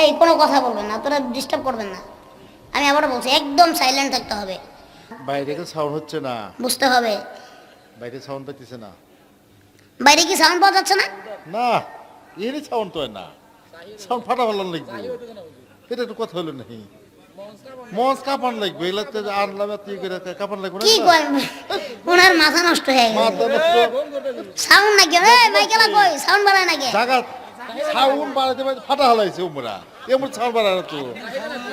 এই কোনো কথা বলবেন না তোরা ডিস্টার্ব করবেন না। আমি আবারও বলছি একদম সাইলেন্ট থাকতে হবে। বাইরে থেকে সাউন্ড হচ্ছে না? বুঝতে হবে। বাইরে সাউন্ড পাইতেছে না। বাইরে কি সাউন্ড পাওয়া যাচ্ছে না? না এরই সাউন্ড তো না। সাউন্ড ফাটা ভালো লাগবে। এটা একটু কথা হলো নাকি? মঞ্চ কাপান লাগবে এগুলাতে আনলাম এত ইয়ে করে কাপান লাগবে না কি করেন? ওনার মাথা নষ্ট হয়ে গেছে। সাউন্ড নাকি? মাইকেলা কই? সাউন্ড বাড়ায় নাকি? জায়গা সাউন্ড বাড়াইতে বাড়াইতে ফাটা হালাইছে উমরা। এমন সাউন্ড বাড়ায় না তো।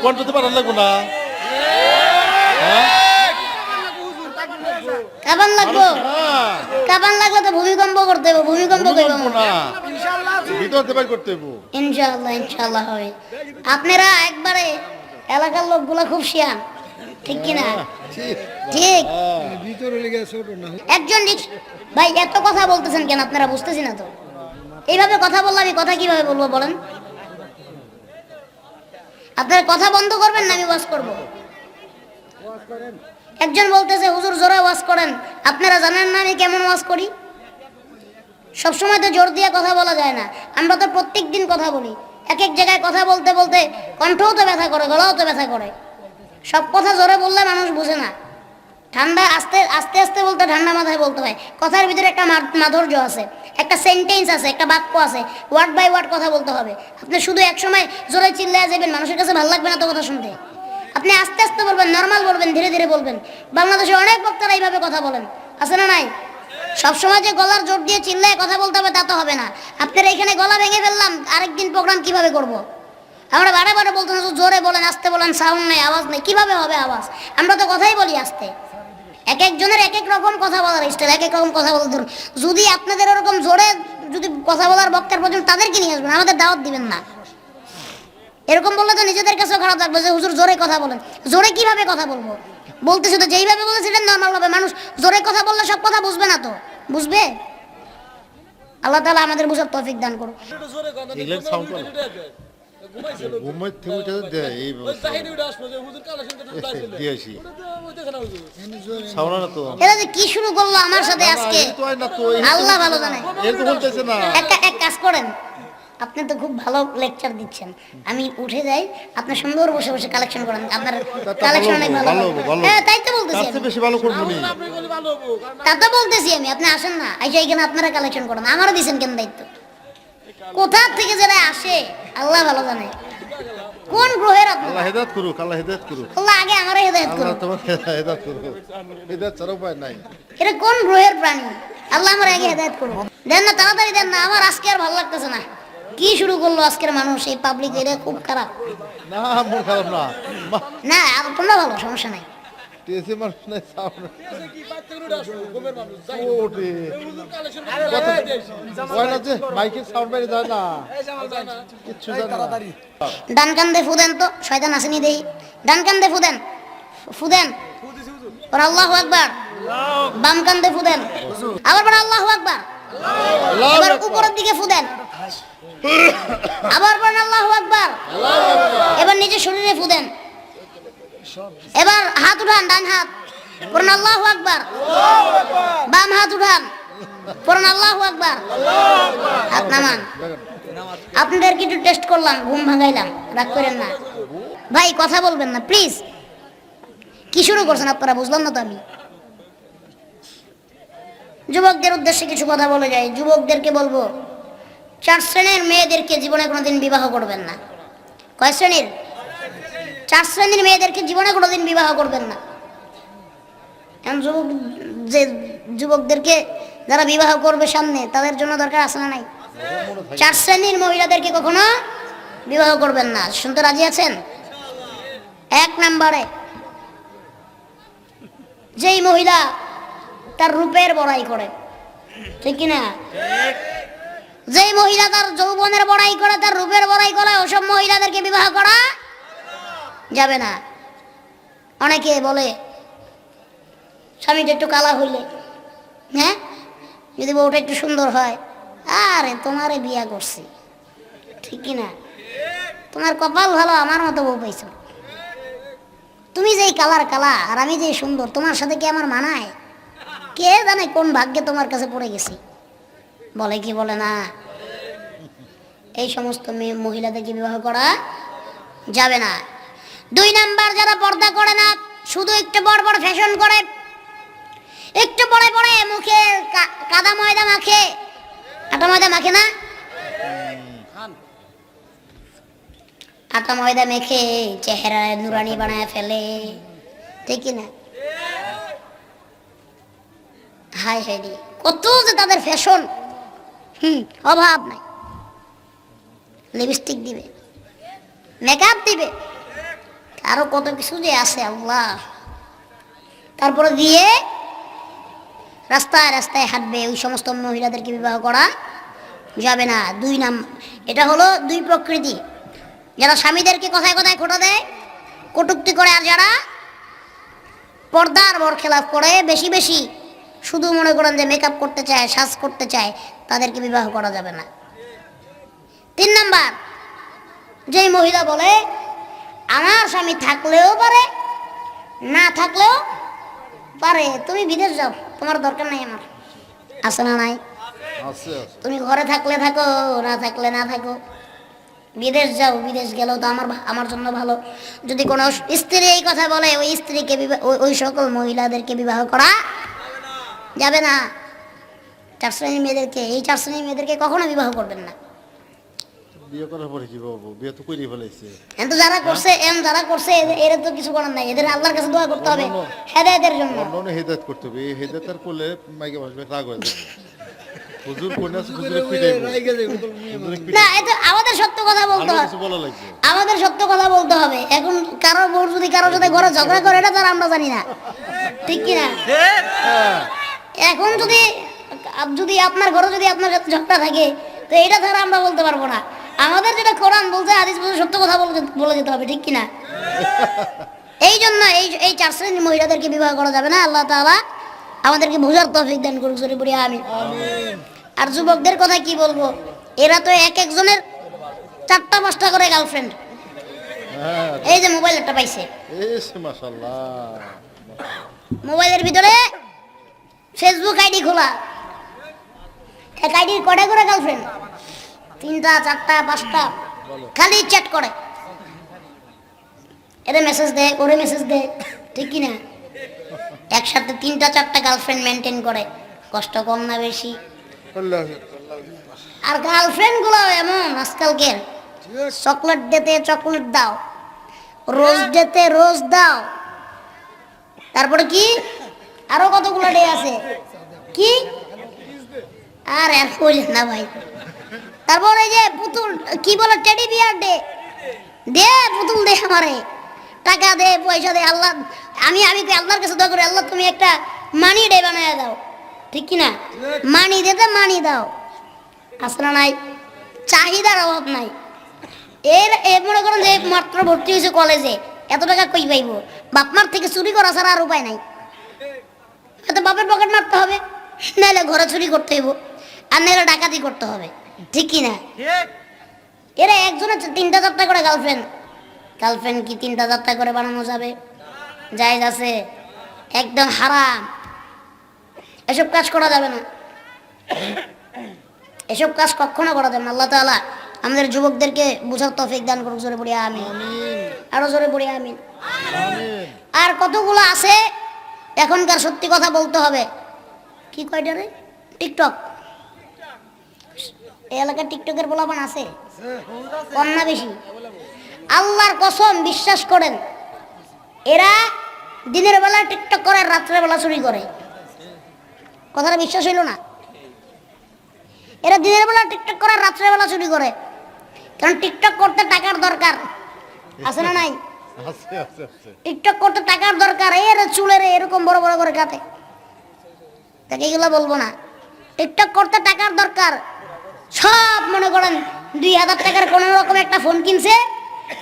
কন্ট্রোতে বাড়ান লাগবে না? কাবান লাগবো? হ্যাঁ কাবান লাগলে তো ভূমিকম্প করতে হবে ভূমিকম্প করব না। ভিতর থেকে করতে হইব। ইনশাআল্লাহ ইনশাআল্লাহ হবে। আপনারা একবারে এলাকার লোকগুলা খুব শিয়ান। ঠিক কি না? ঠিক। ঠিক। হ্যাঁ। ভিতরে লেগে ছোট না। একজন ভাই এত কথা বলতেছেন কেন? আপনারা বুঝতেছি না তো। এইভাবে কথা বললে আমি কথা কীভাবে বলব বলেন? আপনারা কথা বন্ধ করবেন না আমি ওয়াজ করব? একজন বলতেছে, হুজুর, জোরে ওয়াজ করেন। আপনারা জানেন না আমি কেমন ওয়াজ করি? সবসময় তো জোর দিয়ে কথা বলা যায় না। আমরা তো প্রত্যেক দিন কথা বলি। এক এক জায়গায় কথা বলতে বলতে কণ্ঠও তো ব্যথা করে, গলাও তো ব্যথা করে। সব কথা জোরে বললে মানুষ বুঝে না। ঠান্ডা আস্তে আস্তে আস্তে বলতে ঠান্ডা মাথায় বলতে হয়। কথার ভিতরে একটা মাধুর্য আছে, একটা সেন্টেন্স আছে, একটা বাক্য আছে ওয়ার্ড বাই ওয়ার্ড কথা বলতে হবে। আপনি শুধু এক সময় জোরে চিল্লায় যাবেন, মানুষের কাছে ভালো লাগবে না তো কথা শুনতে। আপনি আস্তে আস্তে বলবেন নর্মাল বলবেন, ধীরে ধীরে বলবেন। বাংলাদেশে অনেক বক্তারা এইভাবে কথা বলেন। আছে না নাই? সবসময় যে গলার জোর দিয়ে চিল্লায় কথা বলতে হবে তা তো হবে না। আপনার এখানে গলা ভেঙে ফেললাম, আরেকদিন প্রোগ্রাম কীভাবে করব। আমরা বারে বারে বলতাম যে জোরে বলেন, আস্তে বলেন সাউন্ড নেই, আওয়াজ নেই, কীভাবে হবে আওয়াজ? আমরা তো কথাই বলি আসতে। এক একজনের এক এক রকম কথা বলার স্টাইল এক এক রকম কথা বলার ধরুন। যদি আপনাদের ওরকম জোরে যদি কথা বলার বক্তার পর্যন্ত তাদেরকে নিয়ে আসবেন, আমাদের দাওয়াত দিবেন না। এরকম বললে তো নিজেদের কাছেও খারাপ লাগবে যে, হুজুর, জোরে কথা বলেন। জোরে কীভাবে কথা বলব? বলতেছে তো, যেইভাবে বলে সেটা নর্মাল ভাবে। মানুষ জোরে কথা বললে সব কথা বুঝবে না তো। বুঝবে? আল্লাহ তাআলা আমাদের বুঝার তৌফিক দান করে। ঘুমের উঠে দেয় এই দিয়েছি সাউন্ড তো এরা যে কি শুরু করল আমার সাথে আজকে? এই তো না তো এই আল্লাহ ভালো জানে। এর তো বলতেছে না একটা এক কাজ করেন। আপনি তো খুব ভালো লেকচার দিচ্ছেন। আমি উঠে যাই আপনি সুন্দর বসে বসে কালেকশন করেন। আপনার কালেকশন অনেক ভালো হ্যাঁ তাই তো বলতেছি আমি। বেশি ভালো করব নি। তা তো বলতেছি আমি আপনি আসেন না। আইসা এখানে আপনারা কালেকশন করেন আমারও দিছেন কেন দায়িত্ব? কোথা থেকে যারা আসে? আল্লাহ ভালো জানে। কোন গ্রহের আপনি আল্লাহ হেদায়ত করুক আল্লাহ হেদায়ত করুক। আল্লাহ আগে আমারও হেদায়ত আল্লাহ করুন তোমার হেদায়ত করুক। হেদায়ত ছাড়া উপায় নাই। এটা কোন গ্রহের প্রাণী? আল্লাহ আমার আগে হেদায়ত করুক। দেন না তাড়াতাড়ি দেন না আমার আজকে আর ভালো লাগতেছে না। কি শুরু করল আজকের মানুষ? এই পাবলিক এটা খুব খারাপ। না মন খারাপ না। না তোমরা ভালো সমস্যা নাই। টেসে মানুষ নাই সাউন্ড ওটে না যে মাইকের সাউন্ড বাইরে যায় না। কিচ্ছু যায় না। ডান কান্দে ফুদেন তো শয়তান আসেনি দেই। ডান কান্দে ফুদেন ফুদেন। আল্লাহ আকবার। বাম কান্দে ফুদেন। আবার আল্লাহ আকবার। এবার উপরের দিকে ফুদেন। আবার আল্লাহ আকবার। এবার নিজের শরীরে ফুদেন। এবার হাত উঠান, ডান হাত। পড়েন, আল্লাহ আকবার। বাম হাত উঠান। পড়েন, আল্লাহ আকবার। হাত নামান। আপনাদের কিছু টেস্ট করলাম, ঘুম ভাঙাইলাম। রাগ করেন না। ভাই, কথা বলবেন না প্লিজ কি শুরু করছেন আপনারা, বুঝলাম না তো আমি। যুবকদের উদ্দেশ্যে কিছু কথা বলে যাই। যুবকদেরকে বলব, চার শ্রেণির মেয়েদেরকে জীবনে কোনোদিন বিবাহ করবেন না। কয় শ্রেণির? চার শ্রেণির মেয়েদেরকে জীবনে কোনোদিন বিবাহ করবেন না। এখন যুবক, যে যুবকদেরকে যারা বিবাহ করবে সামনে, তাদের জন্য দরকার আছে না নাই? চার শ্রেণির মহিলাদেরকে কখনো বিবাহ করবেন না। শুনতে রাজি আছেন? এক নম্বরে, যেই মহিলা তার রূপের বড়াই করে, ঠিক কিনা? যেই মহিলা তার যৌবনের বড়াই করে, তার রূপের বড়াই করে, ওসব মহিলাদেরকে বিবাহ করা যাবে না। অনেকে বলে স্বামীটা একটু কালা হইলে। হ্যাঁ? যদি বউটা একটু সুন্দর হয়, আরে তোমারে বিয়া করছি। ঠিকই না? তোমার কপাল ভালো, আমার মতো বউ পাইছো। তুমি যেই কালার কালা, আর আমি যেই সুন্দর, তোমার সাথে কি আমার মানায়? কে জানে কোন ভাগ্যে তোমার কাছে পড়ে গেছি? বলে কি, বলে না। এই সমস্ত মেয়ে মহিলাদেরকে বিবাহ করা যাবে না। দুই নাম্বার যারা পর্দা করে না, শুধু একটু বড় বড় ফ্যাশন করে, একটু পরে পরে মুখে কাদা ময়দা মাখে। আটা ময়দা মাখে না? আটা ময়দা মেখে চেহারা নুরানি বানায় ফেলে। ঠিক কি না? হাই হাই কত যে তাদের ফ্যাশন হুম, অভাব নাই। লিপস্টিক দিবে। মেকআপ দিবে। আরও কত কিছু যে আছে, আল্লাহ। তারপরে দিয়ে রাস্তায় রাস্তায় হাঁটবে, ওই সমস্ত মহিলাদেরকে বিবাহ করা যাবে না। দুই নাম, এটা হলো দুই প্রকৃতি। যারা স্বামীদেরকে কথায় কথায় খোটা দেয়, কটুক্তি করে, আর যারা পর্দার বর খেলাফ করে, বেশি বেশি শুধু মনে করেন যে মেকআপ করতে চায়, সাজ করতে চায়, তাদেরকে বিবাহ করা যাবে না। তিন নাম্বার, যেই মহিলা বলে আমার স্বামী থাকলেও পারে না থাকলেও পারে। তুমি বিদেশ যাও তোমার দরকার নাই আমার। আছে না নাই? তুমি ঘরে থাকলে থাকো না থাকলে না থাকো। বিদেশ যাও বিদেশ গেলেও তো আমার আমার জন্য ভালো। যদি কোনো স্ত্রী এই কথা বলে ওই স্ত্রীকে ওই সকল মহিলাদেরকে বিবাহ করা যাবে না। চার শ্রেণির মেয়েদেরকে এই চার শ্রেণির মেয়েদেরকে কখনো বিবাহ করবেন না। বিয়ে করার পরে কি পাবো বিয়ে তো ফেলাইছে। কিন্তু যারা করছে এম যারা করছে এদের- তো কিছু করার নাই। এদের আল্লাহর কাছে দোয়া করতে হবে হেদায়তের জন্য। অন্য হেদায়ত করতে হবে। এই হেদায়ত আর করলে মাইকে বসবে রাগ হয়ে যাবে। হুজুর কোনে আছে হুজুরে পিটাইবো। হুজুরে পিটাইবো। না এটা আমাদের সত্য কথা বলতে আমাদের সত্য কথা হবে। এখন কারও বোর যদি কারোর সাথে ঘরে ঝগড়া করে এটা তার আমরা জানি না। ঠিক কি না? হ্যাঁ। এখন যদি যদি আপনার ঘরে যদি আপনার সাথে ঝগড়া থাকে তো এটা তারা আমরা বলতে পারব না। আমাদের যেটা কোরআন বলছে আদিস বলছে সত্য কথা বলে যেতে- বলে যেতে হবে ঠিক কি না এই জন্য এই এই চার শ্রেণির মহিলাদেরকে বিবাহ করা যাবে না আল্লাহ তাআলা আমাদেরকে বোঝার তৌফিক দান করুক সরি পড়ি আমি আর যুবকদের কথা কি বলব এরা তো এক একজনের চারটা পাঁচটা করে গার্লফ্রেন্ড হ্যাঁ। এই যে মোবাইল একটা পাইছে। মোবাইলের ভিতরে ফেসবুক আইডি খোলা। এক আইডির কটা করে গার্লফ্রেন্ড তিনটা, চারটা, পাঁচটা, খালি চ্যাট করে। এদের মেসেজ দেয়, ওরে মেসেজ দেয় ঠিক কি না। একসাথে তিনটা, চারটা গার্লফ্রেন্ড মেনটেন করে, কষ্ট কম না বেশি। আর গার্লফ্রেন্ডগুলো এমন, আজকালকের। চকলেট দিতে চকলেট দাও। রোজ দিতে রোজ দাও। তারপরে কি? আরও কতগুলো ডে আছে? কি? আর কইলেন না ভাই। তারপর এই যে পুতুল, কি বলে টেডি বিয়ার ডে দে পুতুল দে আমারে। টাকা দে, পয়সা দে, আল্লাহ, আমি আমি আল্লাহর কাছে দোয়া করি, আল্লাহ তুমি একটা মানি ডে বানায় দাও। ঠিক কি না মানি দিতে মানি দাও। আসলে নাই? চাহিদার অভাব নাই। এর এ মনে করেন যে মাত্র ভর্তি হয়েছে কলেজে এত টাকা কই পাইব? বাপ মার থেকে চুরি করা ছাড়া আর উপায় নাই। এত বাপের পকেট মারতে হবে নাহলে ঘরে চুরি করতে হইব, আর নাহলে ডাকাতি করতে হবে। ঠিক কি? না এরা একজনের তিনটা চারটা করে গার্লফ্রেন্ড গার্লফ্রেন্ড কি তিনটা চারটা করে বানানো যাবে? জায়জ আছে। একদম হারাম। এসব কাজ করা যাবে না। এসব কাজ কখনো করা যাবে না। আল্লাহ তাআলা আমাদের যুবকদেরকে বুঝার তৌফিক দান করুক জোরে পড়ি আমিন। আরও জোরে পড়ি আমিন। আর কতগুলো আছে? এখনকার সত্যি কথা বলতে হবে। কি কয়টা রে? টিকটক। এই এলাকার টিকটকের বলাবান আছে? কম না বেশি? আল্লাহর কসম বিশ্বাস করেন এরা দিনের বেলা টিকটক করে রাত্রের বেলা চুরি করে। কথাটা বিশ্বাস হইল না? এরা দিনের বেলা টিকটক করে রাত্রের বেলা চুরি করে। কারণ টিকটক করতে টাকার দরকার। আছে না নাই? টিকটক করতে টাকার দরকার এর চুলের এরকম বড় বড় করে কাটে তাকে এগুলো বলব না। টিকটক করতে টাকার দরকার। সব মনে করেন দুই হাজার টাকার কোনো রকম একটা ফোন কিনছে,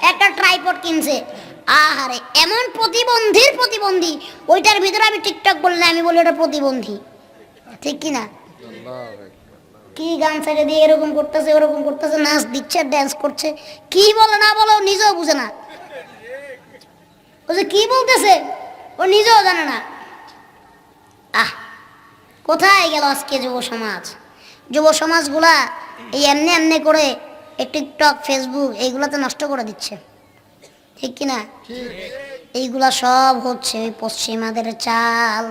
একটা ট্রাইপড কিনছে। আহারে, এমন প্রতিবন্ধীর প্রতিবন্ধী। ওইটার ভিতরে আমি টিকটক বললে আমি বলি ওটা প্রতিবন্ধী। ঠিক কি না? কি গান ছেড়ে দিয়ে এরকম করতেছে, ওরকম করতেছে, নাচ দিচ্ছে ড্যান্স করছে। কি বলে না বলে নিজেও বুঝে না। ও যে কি বলতেছে, ও নিজেও জানে না। আহ, কোথায় গেল আজকে যুব সমাজ? যুব সমাজগুলা এই এমনি এমনি করে এই টিকটক ফেসবুক এইগুলাতে নষ্ট করে দিচ্ছে। ঠিক কিনা? এইগুলা সব হচ্ছে ওই পশ্চিমাদের চাল।